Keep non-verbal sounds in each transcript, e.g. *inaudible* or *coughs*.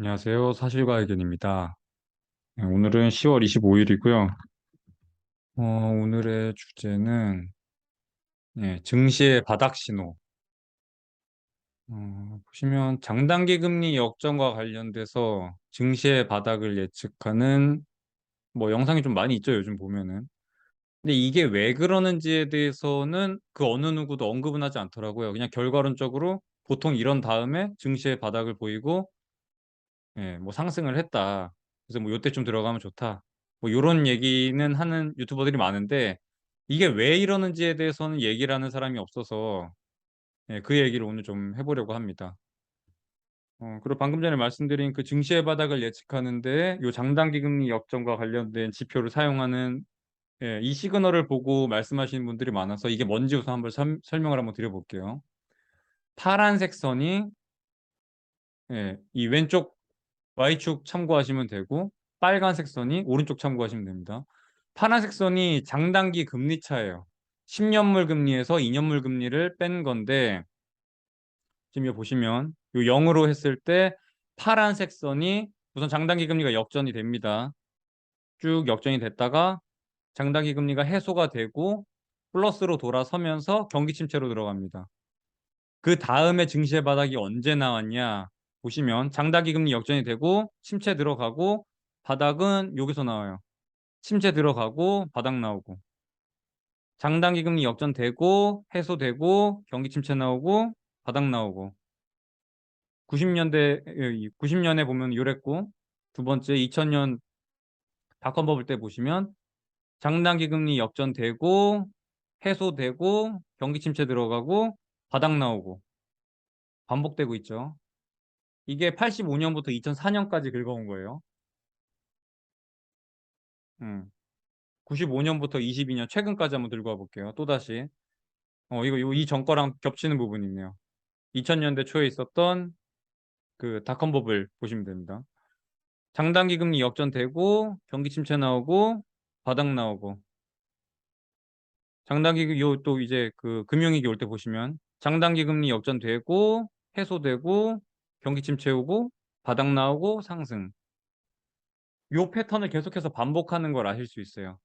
안녕하세요. 사실과 의견입니다. 네, 오늘은 10월 25일이고요. 어, 오늘의 주제는 예, 증시의 바닥 신호. 어, 보시면 장단기 금리 역전과 관련돼서 증시의 바닥을 예측하는 뭐 영상이 좀 많이 있죠, 요즘 보면은. 근데 이게 왜 그러는지에 대해서는 그 어느 누구도 언급은 하지 않더라고요. 그냥 결과론적으로 보통 이런 다음에 증시의 바닥을 보이고 예, 뭐 상승을 했다. 그래서 뭐 요때쯤 들어가면 좋다. 뭐 요런 얘기는 하는 유튜버들이 많은데 이게 왜 이러는지에 대해서는 얘기를 하는 사람이 없어서 예, 그 얘기를 오늘 좀 해보려고 합니다. 어, 그리고 방금 전에 말씀드린 그 증시의 바닥을 예측하는데 요 장단기 금리 역전과 관련된 지표를 사용하는 예, 이 시그널을 보고 말씀하시는 분들이 많아서 이게 뭔지 우선 한번 설- 설명을 한번 드려볼게요. 파란색 선이 예, 이 왼쪽 Y축 참고하시면 되고 빨간색 선이 오른쪽 참고하시면 됩니다. 파란색 선이 장단기 금리 차예요. 10년물 금리에서 2년물 금리를 뺀 건데 지금 여기 보시면 요 0으로 했을 때 파란색 선이 우선 장단기 금리가 역전이 됩니다. 쭉 역전이 됐다가 장단기 금리가 해소가 되고 플러스로 돌아서면서 경기 침체로 들어갑니다. 그 다음에 증시의 바닥이 언제 나왔냐? 보시면 장단기 금리 역전이 되고 침체 들어가고 바닥은 여기서 나와요. 침체 들어가고 바닥 나오고 장단기 금리 역전되고 해소되고 경기 침체 나오고 바닥 나오고 90년대 90년에 보면 요랬고 두 번째 2000년 닷컴 버블 때 보시면 장단기 금리 역전되고 해소되고 경기 침체 들어가고 바닥 나오고 반복되고 있죠. 이게 85년부터 2004년까지 긁어온 거예요. 음. 95년부터 22년 최근까지 한번 들고 와볼게요. 또다시. 어, 이거, 이거 이 전거랑 겹치는 부분이 있네요. 2000년대 초에 있었던 그 닷컴 버블 보시면 됩니다. 장단기 금리 역전되고 경기 침체 나오고 바닥 나오고 장단기 요또 이제 그 금융위기 올 때 보시면 장단기 금리 역전되고 해소되고 경기 침체 오고 바닥 나오고 상승 요 패턴을 계속해서 반복하는 걸 아실 수 있어요.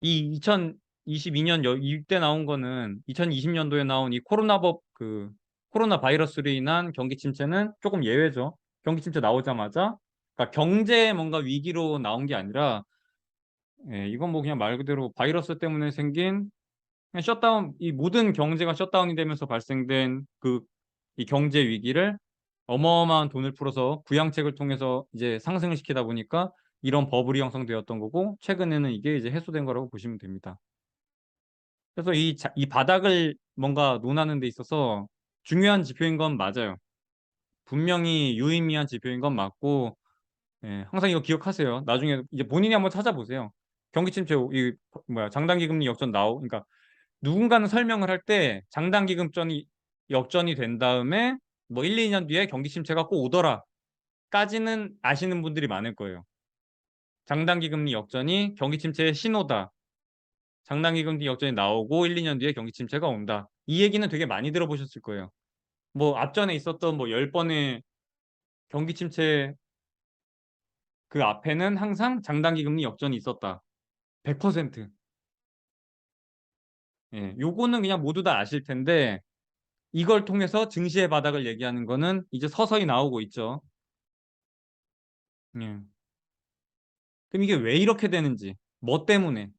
이 2022년 여, 이때 나온 거는 2020년도에 나온 이 코로나 법 그 코로나 바이러스로 인한 경기 침체는 조금 예외죠. 경기 침체 나오자마자 그러니까 경제 뭔가 위기로 나온 게 아니라 예, 이건 뭐 그냥 말 그대로 바이러스 때문에 생긴 셧다운 이 모든 경제가 셧다운이 되면서 발생된 그 이 경제 위기를 어마어마한 돈을 풀어서 부양책을 통해서 이제 상승을 시키다 보니까 이런 버블이 형성되었던 거고 최근에는 이게 이제 해소된 거라고 보시면 됩니다. 그래서 이, 자, 이 바닥을 뭔가 논하는 데 있어서 중요한 지표인 건 맞아요. 분명히 유의미한 지표인 건 맞고 예, 항상 이거 기억하세요. 나중에 이제 본인이 한번 찾아보세요. 경기 침체 이 뭐야 장단기 금리 역전 나오 그러니까 누군가는 설명을 할 때 장단기 금전이 역전이 된 다음에 뭐 1, 2년 뒤에 경기 침체가 꼭 오더라 까지는 아시는 분들이 많을 거예요. 장단기 금리 역전이 경기 침체의 신호다. 장단기 금리 역전이 나오고 1, 2년 뒤에 경기 침체가 온다. 이 얘기는 되게 많이 들어보셨을 거예요. 뭐 앞전에 있었던 뭐 10번의 경기 침체 그 앞에는 항상 장단기 금리 역전이 있었다. 100%. 예, 요거는 그냥 모두 다 아실 텐데 이걸 통해서 증시의 바닥을 얘기하는 거는 이제 서서히 나오고 있죠. 예. 그럼 이게 왜 이렇게 되는지, 뭐 때문에?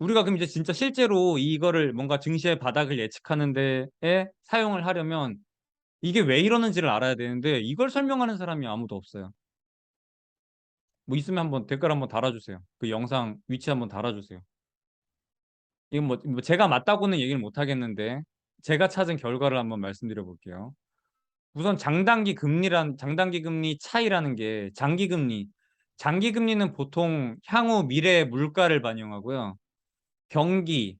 우리가 그럼 이제 진짜 실제로 이거를 뭔가 증시의 바닥을 예측하는 데에 사용을 하려면 이게 왜 이러는지를 알아야 되는데 이걸 설명하는 사람이 아무도 없어요. 뭐 있으면 한번 댓글 한번 달아주세요. 그 영상 위치 한번 달아주세요. 이건 뭐, 뭐 제가 맞다고는 얘기를 못 하겠는데 제가 찾은 결과를 한번 말씀드려 볼게요. 우선 장단기 금리란 장단기 금리 차이라는 게 장기 금리 장기 금리는 보통 향후 미래 물가를 반영하고요. 경기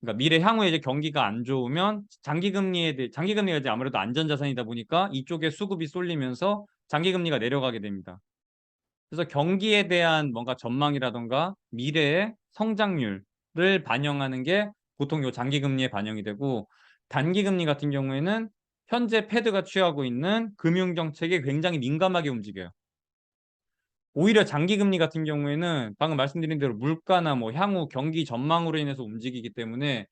그러니까 미래 향후에 이제 경기가 안 좋으면 장기 금리에 대해 장기 금리가 이제 아무래도 안전 자산이다 보니까 이쪽에 수급이 쏠리면서 장기 금리가 내려가게 됩니다. 그래서 경기에 대한 뭔가 전망이라던가 미래의 성장률을 반영하는 게 보통 요 장기 금리에 반영이 되고 단기 금리 같은 경우에는 현재 패드가 취하고 있는 금융 정책에 굉장히 민감하게 움직여요. 오히려 장기 금리 같은 경우에는 방금 말씀드린 대로 물가나 뭐 향후 경기 전망으로 인해서 움직이기 때문에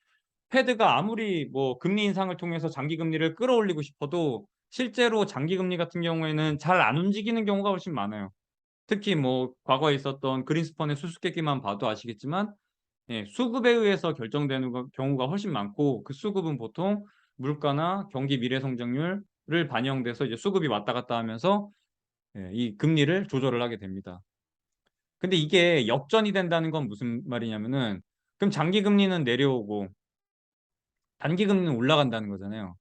패드가 아무리 뭐 금리 인상을 통해서 장기 금리를 끌어올리고 싶어도 실제로 장기 금리 같은 경우에는 잘 안 움직이는 경우가 훨씬 많아요. 특히 뭐 과거에 있었던 그린스펀의 수수께끼만 봐도 아시겠지만 예, 수급에 의해서 결정되는 거- 경우가 훨씬 많고 그 수급은 보통 물가나 경기 미래 성장률을 반영돼서 이제 수급이 왔다 갔다 하면서 예, 이 금리를 조절을 하게 됩니다. 근데 이게 역전이 된다는 건 무슨 말이냐면은 그럼 장기 금리는 내려오고 단기 금리는 올라간다는 거잖아요.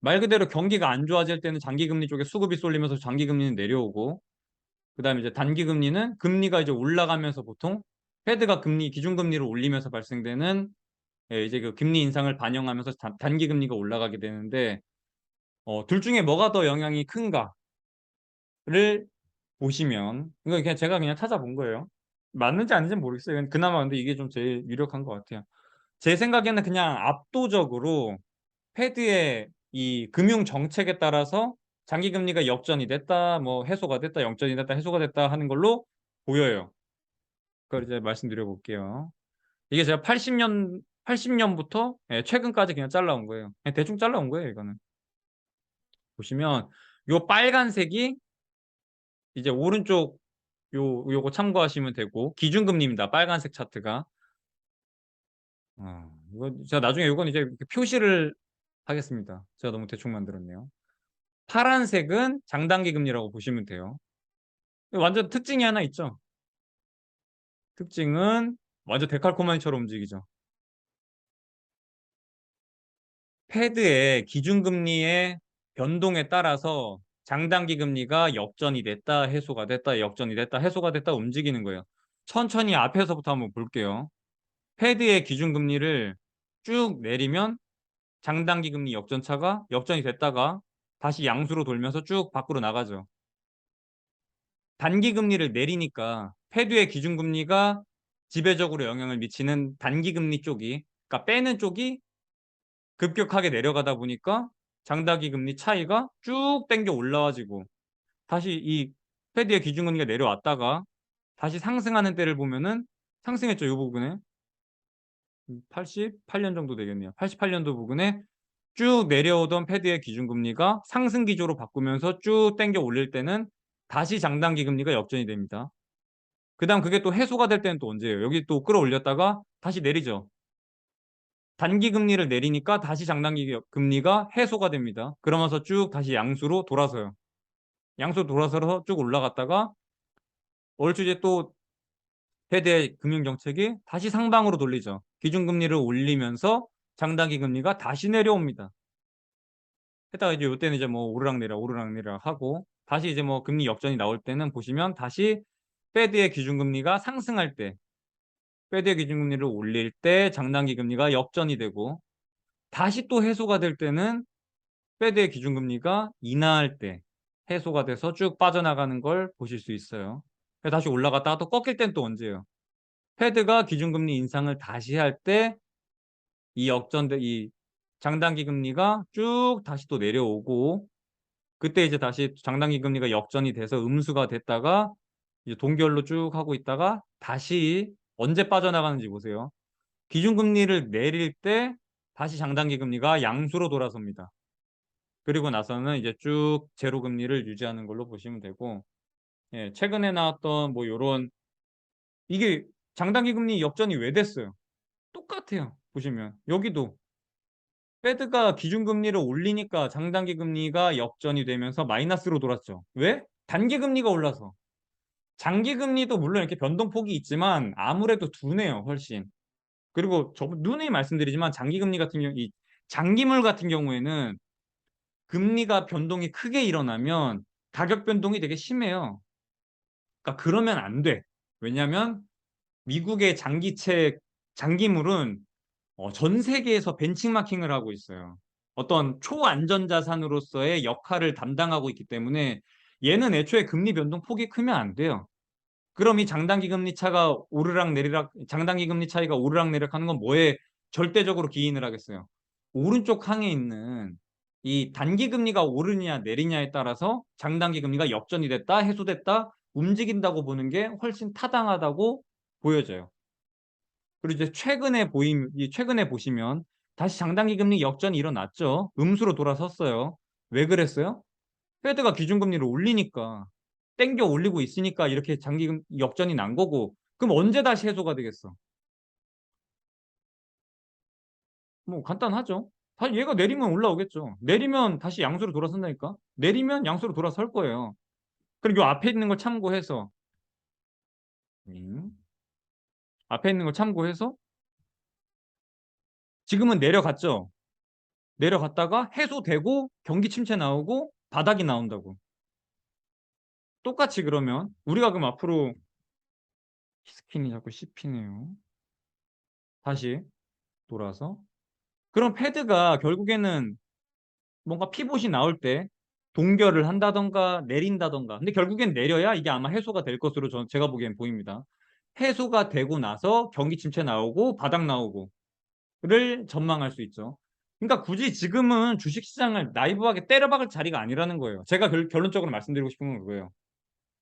말 그대로 경기가 안 좋아질 때는 장기 금리 쪽에 수급이 쏠리면서 장기 금리는 내려오고 그다음에 이제 단기 금리는 금리가 이제 올라가면서 보통 패드가 금리 기준 금리를 올리면서 발생되는 예, 이제 그 금리 인상을 반영하면서 단, 단기 금리가 올라가게 되는데 어, 둘 중에 뭐가 더 영향이 큰가를 보시면 이거 그냥 제가 그냥 찾아본 거예요. 맞는지 아닌지 는 모르겠어요. 그나마 근데 이게 좀 제일 유력한 것 같아요. 제 생각에는 그냥 압도적으로 패드의 이 금융 정책에 따라서 장기 금리가 역전이 됐다, 뭐 해소가 됐다, 역전이 됐다, 해소가 됐다 하는 걸로 보여요. 그걸 이제 말씀드려 볼게요. 이게 제가 80년 80년부터 예, 최근까지 그냥 잘라온 거예요. 대충 잘라온 거예요, 이거는. 보시면 요 빨간색이 이제 오른쪽 요 요거 참고하시면 되고 기준금리입니다. 빨간색 차트가. 아, 이거 제가 나중에 이건 이제 표시를 하겠습니다. 제가 너무 대충 만들었네요. 파란색은 장단기 금리라고 보시면 돼요. 완전 특징이 하나 있죠. 특징은 완전 데칼코마니처럼 움직이죠. 패드의 기준금리의 변동에 따라서 장단기 금리가 역전이 됐다, 해소가 됐다, 역전이 됐다, 해소가 됐다 움직이는 거예요. 천천히 앞에서부터 한번 볼게요. 패드의 기준금리를 쭉 내리면 장단기 금리 역전차가 역전이 됐다가 다시 양수로 돌면서 쭉 밖으로 나가죠. 단기 금리를 내리니까 패드의 기준금리가 지배적으로 영향을 미치는 단기 금리 쪽이 그러니까 빼는 쪽이 급격하게 내려가다 보니까 장단기 금리 차이가 쭉 땡겨 올라와지고 다시 이 패드의 기준금리가 내려왔다가 다시 상승하는 때를 보면은 상승했죠. 이 부분에 88년 정도 되겠네요. 88년도 부근에 쭉 내려오던 패드의 기준금리가 상승 기조로 바꾸면서 쭉 땡겨 올릴 때는 다시 장단기 금리가 역전이 됩니다. 그 다음 그게 또 해소가 될 때는 또 언제예요? 여기 또 끌어올렸다가 다시 내리죠. 단기 금리를 내리니까 다시 장단기 금리가 해소가 됩니다. 그러면서 쭉 다시 양수로 돌아서요. 양수로 돌아서서 쭉 올라갔다가 얼추 이제 또 패드의 금융정책이 다시 상방으로 돌리죠. 기준금리를 올리면서 장단기 금리가 다시 내려옵니다. 했다가 이제 이때는 이제 뭐 오르락내리락 오르락내리락 하고 다시 이제 뭐 금리 역전이 나올 때는 보시면 다시 패드의 기준금리가 상승할 때 패드의 기준금리를 올릴 때 장단기 금리가 역전이 되고 다시 또 해소가 될 때는 패드의 기준금리가 인하할 때 해소가 돼서 쭉 빠져나가는 걸 보실 수 있어요. 다시 올라갔다가 또 꺾일 땐 또 언제예요? 패드가 기준금리 인상을 다시 할 때 이 역전돼 이 장단기 금리가 쭉 다시 또 내려오고 그때 이제 다시 장단기 금리가 역전이 돼서 음수가 됐다가 이제 동결로 쭉 하고 있다가 다시 언제 빠져나가는지 보세요. 기준금리를 내릴 때 다시 장단기 금리가 양수로 돌아섭니다. 그리고 나서는 이제 쭉 제로 금리를 유지하는 걸로 보시면 되고 예, 최근에 나왔던 뭐 요런 이게 장단기 금리 역전이 왜 됐어요? 똑같아요. 보시면 여기도 패드가 기준금리를 올리니까 장단기 금리가 역전이 되면서 마이너스로 돌았죠. 왜? 단기 금리가 올라서. 장기 금리도 물론 이렇게 변동폭이 있지만 아무래도 두네요, 훨씬. 그리고 저 누누이 말씀드리지만 장기 금리 같은 경우 이 장기물 같은 경우에는 금리가 변동이 크게 일어나면 가격 변동이 되게 심해요. 그러니까 그러면 안 돼. 왜냐하면 미국의 장기채 장기물은 어, 전 세계에서 벤치마킹을 하고 있어요. 어떤 초안전 자산으로서의 역할을 담당하고 있기 때문에 얘는 애초에 금리 변동 폭이 크면 안 돼요. 그럼 이 장단기 금리 차가 오르락 내리락 장단기 금리 차이가 오르락 내리락 하는 건 뭐에 절대적으로 기인을 하겠어요. 오른쪽 항에 있는 이 단기 금리가 오르냐 내리냐에 따라서 장단기 금리가 역전이 됐다, 해소됐다, 움직인다고 보는 게 훨씬 타당하다고 보여져요. 그리고 이제 최근에 보임, 이 최근에 보시면 다시 장단기 금리 역전이 일어났죠. 음수로 돌아섰어요. 왜 그랬어요? 페드가 기준금리를 올리니까 땡겨 올리고 있으니까 이렇게 장기금 역전이 난 거고 그럼 언제 다시 해소가 되겠어? 뭐 간단하죠. 다시 얘가 내리면 올라오겠죠. 내리면 다시 양수로 돌아선다니까. 내리면 양수로 돌아설 거예요. 그리고 요 앞에 있는 걸 참고해서 음, 앞에 있는 걸 참고해서 지금은 내려갔죠. 내려갔다가 해소되고 경기 침체 나오고 바닥이 나온다고. 똑같이 그러면 우리가 그럼 앞으로 스킨이 자꾸 씹히네요. 다시 돌아서 그럼 패드가 결국에는 뭔가 피봇이 나올 때 동결을 한다던가 내린다던가 근데 결국엔 내려야 이게 아마 해소가 될 것으로 저, 제가 보기엔 보입니다. 해소가 되고 나서 경기 침체 나오고 바닥 나오고를 전망할 수 있죠. 그러니까 굳이 지금은 주식시장을 나이브하게 때려박을 자리가 아니라는 거예요. 제가 결, 결론적으로 말씀드리고 싶은 건 그거예요.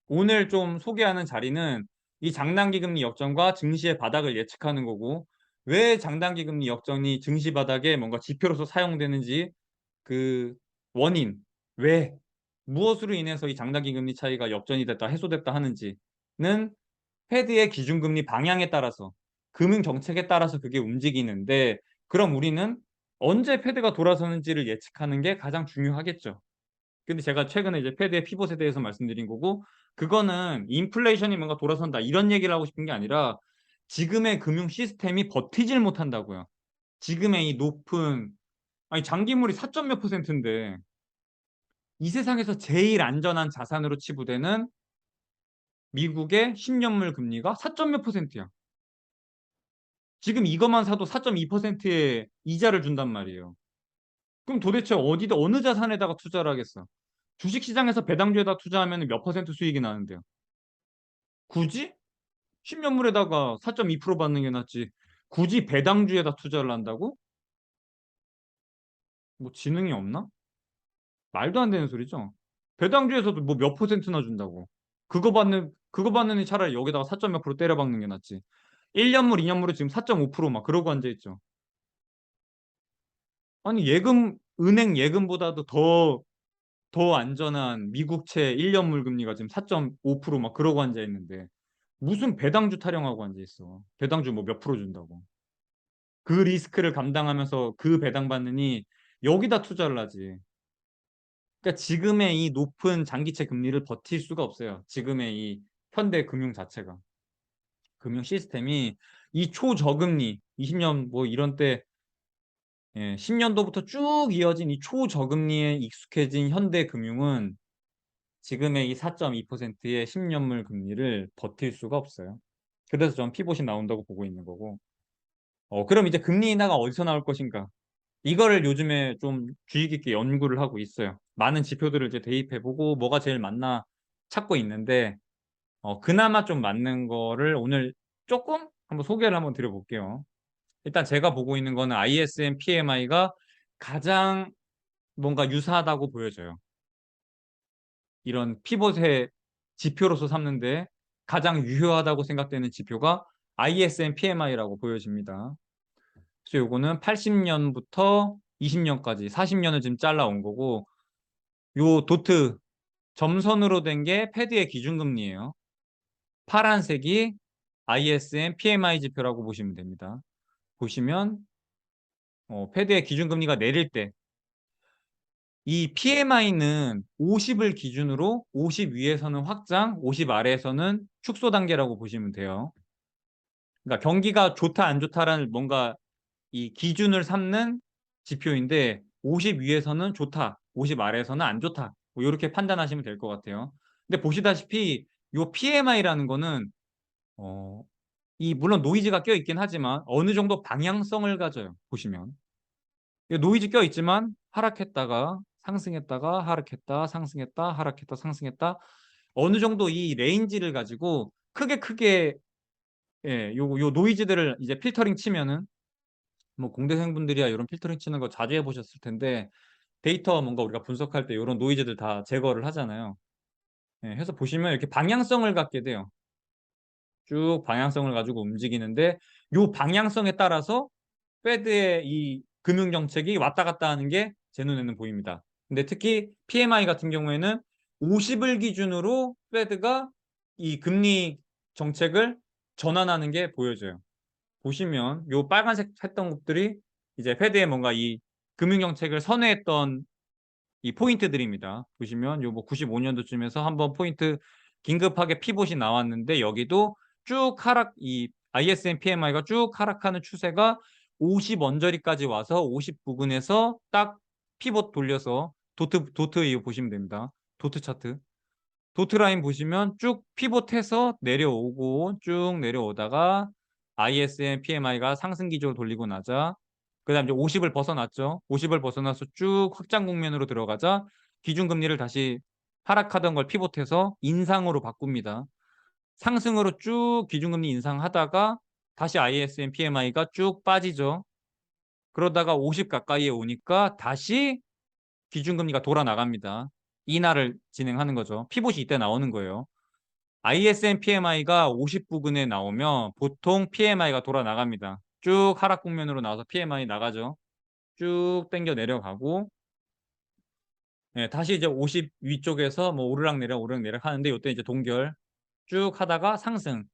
오늘 좀 소개하는 자리는 이 장단기 금리 역전과 증시의 바닥을 예측하는 거고 왜 장단기 금리 역전이 증시 바닥에 뭔가 지표로서 사용되는지 그 원인 왜 무엇으로 인해서 이 장단기 금리 차이가 역전이 됐다 해소됐다 하는지는 패드의 기준금리 방향에 따라서 금융 정책에 따라서 그게 움직이는데 그럼 우리는 언제 패드가 돌아서는지를 예측하는 게 가장 중요하겠죠. 근데 제가 최근에 이제 패드의 피봇에 대해서 말씀드린 거고 그거는 인플레이션이 뭔가 돌아선다 이런 얘기를 하고 싶은 게 아니라 지금의 금융 시스템이 버티질 못한다고요. 지금의 이 높은 아니 장기물이 4점 몇 퍼센트인데 이 세상에서 제일 안전한 자산으로 치부되는 미국의 10년물 금리가 4점 몇 퍼센트야. 지금 이것만 사도 4.2%의 이자를 준단 말이에요. 그럼 도대체 어디다 어느 자산에다가 투자를 하겠어? 주식시장에서 배당주에다 투자하면 몇 퍼센트 수익이 나는데요? 굳이 10년물에다가 4.2% 받는 게 낫지. 굳이 배당주에다 투자를 한다고? 뭐 지능이 없나? 말도 안 되는 소리죠. 배당주에서도 뭐 몇 퍼센트나 준다고. 그거 받는 그거 이 차라리 여기다가 4점 몇 프로 때려 박는 게 낫지. 1년물, 2년물에 지금 4.5%막 그러고 앉아 있죠. 아니 예금 은행 예금보다도 더 더 안전한 미국채 1년물 금리가 지금 4.5%막 그러고 앉아 있는데 무슨 배당주 타령하고 앉아 있어. 배당주 뭐 몇 프로 준다고. 그 리스크를 감당하면서 그 배당 받느니 여기다 투자를 하지. 그러니까 지금의 이 높은 장기채 금리를 버틸 수가 없어요. 지금의 이 현대 금융 자체가. 금융 시스템이 이 초저금리 20년 뭐 이런 때 예, 10년도부터 쭉 이어진 이 초저금리에 익숙해진 현대 금융은 지금의 이 4.2%의 10년물 금리를 버틸 수가 없어요. 그래서 전 피봇이 나온다고 보고 있는 거고. 어, 그럼 이제 금리 인하가 어디서 나올 것인가? 이거를 요즘에 좀 주의 깊게 연구를 하고 있어요. 많은 지표들을 이제 대입해보고 뭐가 제일 맞나 찾고 있는데 어, 그나마 좀 맞는 거를 오늘 조금 한번 소개를 한번 드려볼게요. 일단 제가 보고 있는 거는 ISM PMI가 가장 뭔가 유사하다고 보여져요. 이런 피봇의 지표로서 삼는데 가장 유효하다고 생각되는 지표가 ISM PMI라고 보여집니다. 그래서 요거는 80년부터 20년까지 40년을 지금 잘라온 거고 요 도트 점선으로 된 게 패드의 기준금리예요. 파란색이 ISM PMI 지표라고 보시면 됩니다. 보시면 어, 패드의 기준금리가 내릴 때 이 PMI는 50을 기준으로 50 위에서는 확장, 50 아래에서는 축소 단계라고 보시면 돼요. 그러니까 경기가 좋다 안 좋다라는 뭔가 이 기준을 삼는 지표인데 50 위에서는 좋다, 50 아래에서는 안 좋다. 뭐 이렇게 판단하시면 될 것 같아요. 근데 보시다시피 이 PMI라는 거는 어, 이 물론 노이즈가 껴 있긴 하지만 어느 정도 방향성을 가져요. 보시면 노이즈 껴 있지만 하락했다가 상승했다가 하락했다 상승했다 하락했다 상승했다 어느 정도 이 레인지를 가지고 크게 크게 예, 요, 요 노이즈들을 이제 필터링 치면은 뭐 공대생 분들이야 이런 필터링 치는 거 자주 해보셨을 텐데 데이터 뭔가 우리가 분석할 때 이런 노이즈들 다 제거를 하잖아요. 예, 해서 보시면 이렇게 방향성을 갖게 돼요. 쭉 방향성을 가지고 움직이는데 요 방향성에 따라서 페드의 이 금융 정책이 왔다 갔다 하는 게 제 눈에는 보입니다. 근데 특히 PMI 같은 경우에는 50을 기준으로 페드가 이 금리 정책을 전환하는 게 보여져요. 보시면 요 빨간색 했던 것들이 이제 페드의 뭔가 이 금융 정책을 선회했던 이 포인트들입니다. 보시면 요 뭐 95년도쯤에서 한번 포인트 긴급하게 피봇이 나왔는데 여기도 쭉 하락 이 ISM PMI가 쭉 하락하는 추세가 50 언저리까지 와서 50 부근에서 딱 피봇 돌려서 도트 도트 이거 보시면 됩니다. 도트 차트. 도트 라인 보시면 쭉 피봇해서 내려오고 쭉 내려오다가 ISM PMI가 상승 기조로 돌리고 나자 그 다음 이제 50을 벗어났죠. 50을 벗어나서 쭉 확장 국면으로 들어가자 기준금리를 다시 하락하던 걸 피봇해서 인상으로 바꿉니다. 상승으로 쭉 기준금리 인상하다가 다시 ISM PMI가 쭉 빠지죠. 그러다가 50 가까이에 오니까 다시 기준금리가 돌아 나갑니다. 인하를 진행하는 거죠. 피봇이 이때 나오는 거예요. ISM PMI가 50 부근에 나오면 보통 PMI가 돌아 나갑니다. 쭉 하락 국면으로 나와서 PMI 나가죠. 쭉 당겨 내려가고 네, 다시 이제 50 위쪽에서 뭐 오르락 내리락 오르락 내리락 하는데 이때 이제 동결 쭉 하다가 상승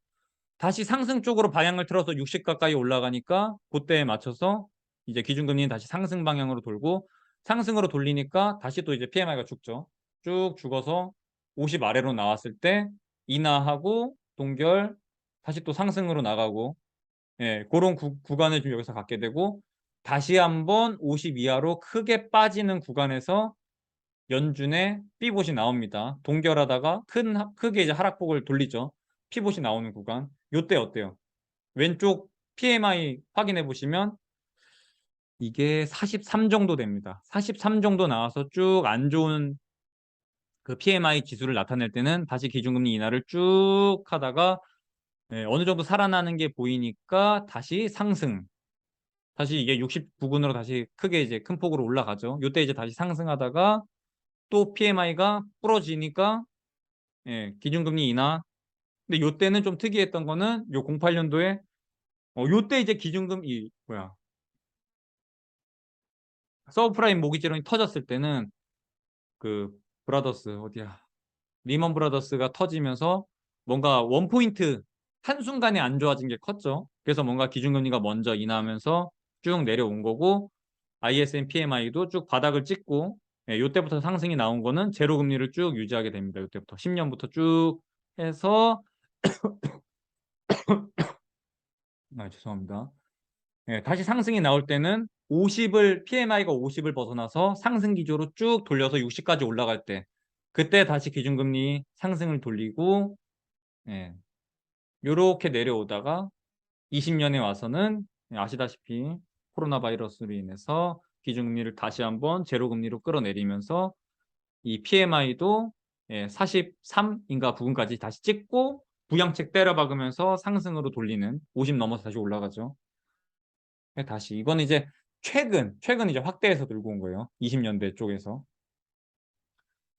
다시 상승 쪽으로 방향을 틀어서 60 가까이 올라가니까 그때에 맞춰서 이제 기준금리는 다시 상승 방향으로 돌고 상승으로 돌리니까 다시 또 이제 PMI가 죽죠. 쭉 죽어서 50 아래로 나왔을 때 인하하고 동결 다시 또 상승으로 나가고 예, 그런 구, 구간을 좀 여기서 갖게 되고 다시 한번 50 이하로 크게 빠지는 구간에서 연준의 B봇이 나옵니다. 동결하다가 큰 하- 크게 이제 하락폭을 돌리죠. P봇이 나오는 구간. 요때 어때요? 왼쪽 PMI 확인해 보시면 이게 43 정도 됩니다. 43 정도 나와서 쭉 안 좋은 그 PMI 지수를 나타낼 때는 다시 기준금리 인하를 쭉 하다가 예, 어느 정도 살아나는 게 보이니까 다시 상승. 다시 이게 69군으로 다시 크게 이제 큰 폭으로 올라가죠. 요때 이제 다시 상승하다가 또 PMI가 부러지니까 예, 기준금리 인하. 근데 요때는 좀 특이했던 거는 요 08년도에 어, 요때 이제 기준금 이 뭐야 서브프라임 모기지론이 터졌을 때는 그 브라더스 어디야 리먼 브라더스가 터지면서 뭔가 원 포인트 한순간에 안 좋아진 게 컸죠. 그래서 뭔가 기준금리가 먼저 인하하면서 쭉 내려온 거고 ISM PMI도 쭉 바닥을 찍고 예, 요때부터 상승이 나온 거는 제로 금리를 쭉 유지하게 됩니다. 요때부터 10년부터 쭉 해서 *coughs* 아, 죄송합니다. 예, 다시 상승이 나올 때는 50을 PMI가 50을 벗어나서 상승 기조로 쭉 돌려서 60까지 올라갈 때 그때 다시 기준금리 상승을 돌리고 예, 요렇게 내려오다가 20년에 와서는 아시다시피 코로나 바이러스로 인해서 기준금리를 다시 한번 제로금리로 끌어내리면서 이 PMI도 43인가 부근까지 다시 찍고 부양책 때려박으면서 상승으로 돌리는 50 넘어서 다시 올라가죠. 네, 다시 이건 이제 최근 최근 이제 확대해서 들고 온 거예요. 20년대 쪽에서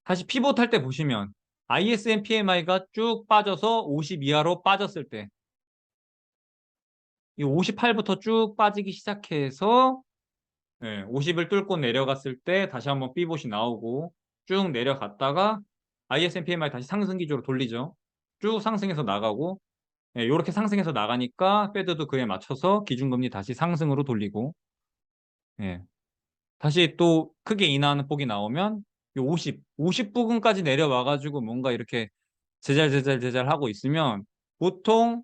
다시 피봇 할 때 보시면 ISM PMI가 쭉 빠져서 50 이하로 빠졌을 때 이 58부터 쭉 빠지기 시작해서 예, 50을 뚫고 내려갔을 때 다시 한번 B봇이 나오고 쭉 내려갔다가 ISM PMI 다시 상승 기조로 돌리죠. 쭉 상승해서 나가고 예, 이렇게 상승해서 나가니까 페드도 그에 맞춰서 기준금리 다시 상승으로 돌리고 예, 다시 또 크게 인하하는 폭이 나오면 50, 50 부근까지 내려와가지고 뭔가 이렇게 제잘제잘 제잘 하고 있으면 보통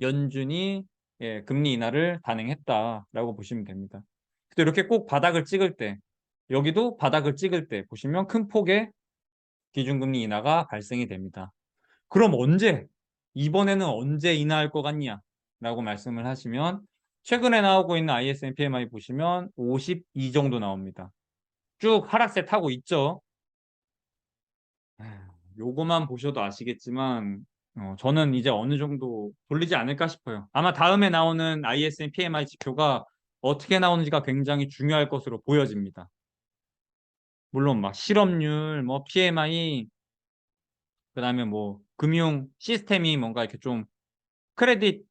연준이 예, 금리 인하를 단행했다라고 보시면 됩니다. 또 이렇게 꼭 바닥을 찍을 때 여기도 바닥을 찍을 때 보시면 큰 폭의 기준금리 인하가 발생이 됩니다. 그럼 언제 이번에는 언제 인하할 것 같냐 라고 말씀을 하시면 최근에 나오고 있는 ISM PMI 보시면 52 정도 나옵니다. 쭉 하락세 타고 있죠. 아, 요거만 보셔도 아시겠지만 어, 저는 이제 어느 정도 돌리지 않을까 싶어요. 아마 다음에 나오는 ISM PMI 지표가 어떻게 나오는지가 굉장히 중요할 것으로 보여집니다. 물론 막 실업률, 뭐 PMI, 그다음에 뭐 금융 시스템이 뭔가 이렇게 좀 크레딧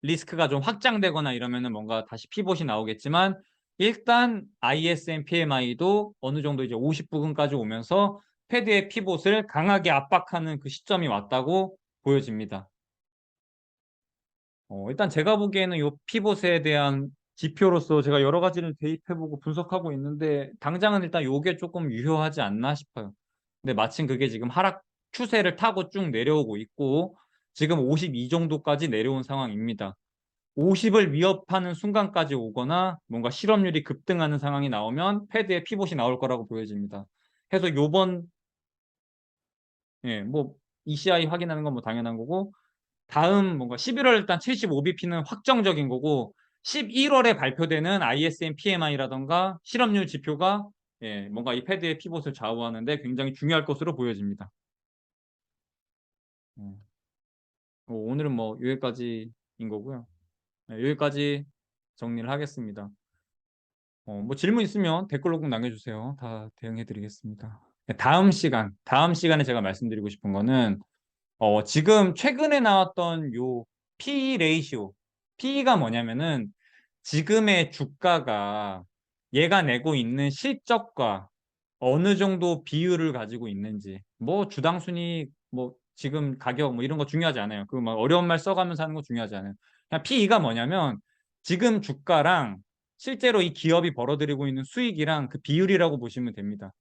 리스크가 좀 확장되거나 이러면은 뭔가 다시 피봇이 나오겠지만 일단 ISM PMI도 어느 정도 이제 50부근까지 오면서 패드의 피봇을 강하게 압박하는 그 시점이 왔다고 보여집니다. 어, 일단 제가 보기에는 이 피봇에 대한 지표로서 제가 여러 가지를 대입해보고 분석하고 있는데 당장은 일단 이게 조금 유효하지 않나 싶어요. 근데 마침 그게 지금 하락 추세를 타고 쭉 내려오고 있고 지금 52 정도까지 내려온 상황입니다. 50을 위협하는 순간까지 오거나 뭔가 실업률이 급등하는 상황이 나오면 패드에 피봇이 나올 거라고 보여집니다. 그래서 요번 예, 뭐 ECI 확인하는 건 뭐 당연한 거고 다음 뭔가 11월 일단 75bp는 확정적인 거고 11월에 발표되는 ISM PMI라던가 실업률 지표가 예, 뭔가 이 패드의 피봇을 좌우하는데 굉장히 중요할 것으로 보여집니다. 음. 어, 오늘은 뭐 여기까지인 거고요. 네, 여기까지 정리를 하겠습니다. 어, 뭐 질문 있으면 댓글로 꼭 남겨주세요. 다 대응해 드리겠습니다. 네, 다음 시간, 다음 시간에 제가 말씀드리고 싶은 거는 어, 지금 최근에 나왔던 요 PE 레이시오. PE가 뭐냐면은 지금의 주가가 얘가 내고 있는 실적과 어느 정도 비율을 가지고 있는지 뭐 주당 순위 뭐 지금 가격 뭐 이런 거 중요하지 않아요. 그 막 어려운 말 써가면서 하는 거 중요하지 않아요. 그냥 PE가 뭐냐면 지금 주가랑 실제로 이 기업이 벌어들이고 있는 수익이랑 그 비율이라고 보시면 됩니다.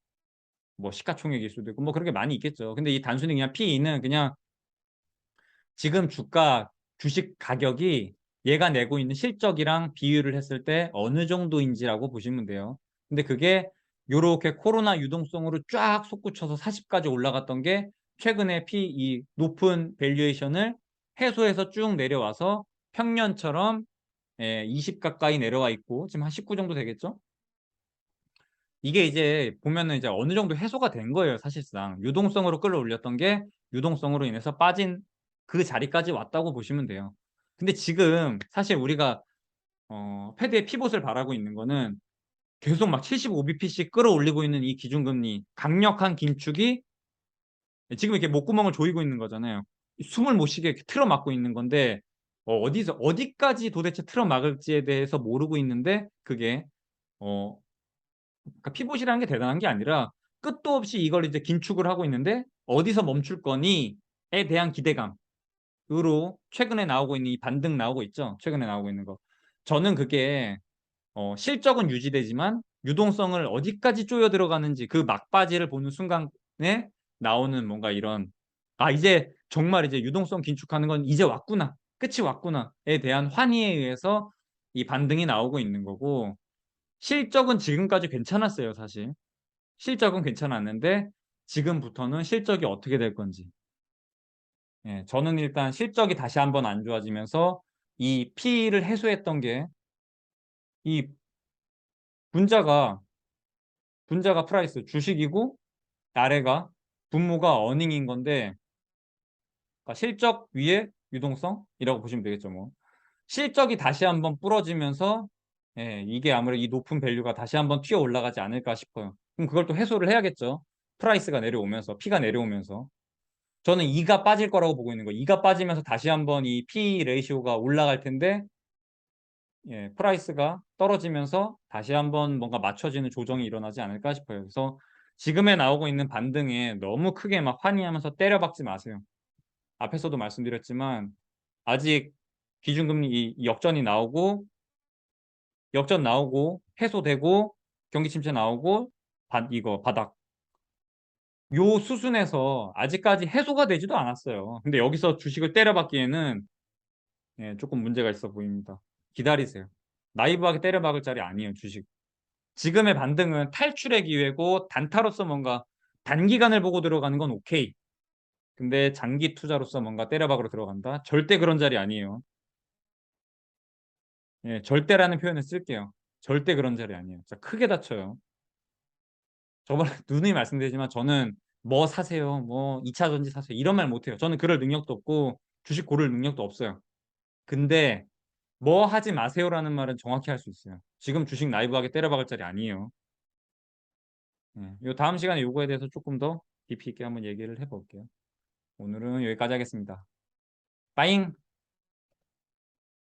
뭐 시가총액일 수도 있고 뭐 그렇게 많이 있겠죠. 근데 이 단순히 그냥 PE는 그냥 지금 주가 주식 가격이 얘가 내고 있는 실적이랑 비율을 했을 때 어느 정도인지라고 보시면 돼요. 근데 그게 요렇게 코로나 유동성으로 쫙 솟구쳐서 40까지 올라갔던 게 최근에 P 이 높은 밸류에이션을 해소해서 쭉 내려와서 평년처럼 20 예, 가까이 내려와 있고 지금 한 19 정도 되겠죠? 이게 이제 보면은 이제 어느 정도 해소가 된 거예요, 사실상. 유동성으로 끌어올렸던 게 유동성으로 인해서 빠진 그 자리까지 왔다고 보시면 돼요. 근데 지금 사실 우리가 어, 패드의 피봇을 바라고 있는 거는 계속 막 75bp씩 끌어올리고 있는 이 기준금리 강력한 긴축이 지금 이렇게 목구멍을 조이고 있는 거잖아요. 숨을 못 쉬게 틀어 막고 있는 건데 어, 디서 어디까지 도대체 틀어 막을지에 대해서 모르고 있는데 그게 어 그러니까 피봇이라는 게 대단한 게 아니라 끝도 없이 이걸 이제 긴축을 하고 있는데 어디서 멈출 거니에 대한 기대감으로 최근에 나오고 있는 이 반등 나오고 있죠. 최근에 나오고 있는 거. 저는 그게 어, 실적은 유지되지만 유동성을 어디까지 쪼여 들어가는지 그 막바지를 보는 순간에 나오는 뭔가 이런 아 이제 정말 이제 유동성 긴축하는 건 이제 왔구나 끝이 왔구나에 대한 환희에 의해서 이 반등이 나오고 있는 거고 실적은 지금까지 괜찮았어요 사실. 실적은 괜찮았는데 지금부터는 실적이 어떻게 될 건지. 예, 저는 일단 실적이 다시 한번 안 좋아지면서 이 P를 해소했던 게 이 분자가 분자가 프라이스 주식이고 아래가 분모가 어닝인 건데 그러니까 실적 위에 유동성이라고 보시면 되겠죠 뭐. 실적이 다시 한번 부러지면서 예, 이게 아무래도 이 높은 밸류가 다시 한번 튀어 올라가지 않을까 싶어요. 그럼 그걸 또 해소를 해야겠죠. 프라이스가 내려오면서 P가 내려오면서. 저는 2가 빠질 거라고 보고 있는 거예요 2가 빠지면서 다시 한번 이 P 레이시오가 올라갈 텐데 예, 프라이스가 떨어지면서 다시 한번 뭔가 맞춰지는 조정이 일어나지 않을까 싶어요. 그래서 지금에 나오고 있는 반등에 너무 크게 막 환희하면서 때려박지 마세요 앞에서도 말씀드렸지만 아직 기준금리 역전이 나오고 역전 나오고 해소되고 경기 침체 나오고 바, 이거 바닥 요 수순에서 아직까지 해소가 되지도 않았어요. 근데 여기서 주식을 때려박기에는 예, 조금 문제가 있어 보입니다. 기다리세요. 나이브하게 때려박을 자리 아니에요, 주식. 지금의 반등은 탈출의 기회고 단타로서 뭔가 단기간을 보고 들어가는 건 오케이. 근데 장기 투자로서 뭔가 때려박으러 들어간다? 절대 그런 자리 아니에요. 예, 절대라는 표현을 쓸게요. 절대 그런 자리 아니에요. 자, 크게 다쳐요. 저번에 *laughs* 누누이 말씀드리지만 저는 뭐 사세요, 뭐 2차 전지 사세요 이런 말 못해요. 저는 그럴 능력도 없고 주식 고를 능력도 없어요. 근데 뭐 하지 마세요라는 말은 정확히 할 수 있어요. 지금 주식 라이브하게 때려박을 자리 아니에요. 예, 요 다음 시간에 요거에 대해서 조금 더 깊이 있게 한번 얘기를 해볼게요. 오늘은 여기까지 하겠습니다. 빠잉!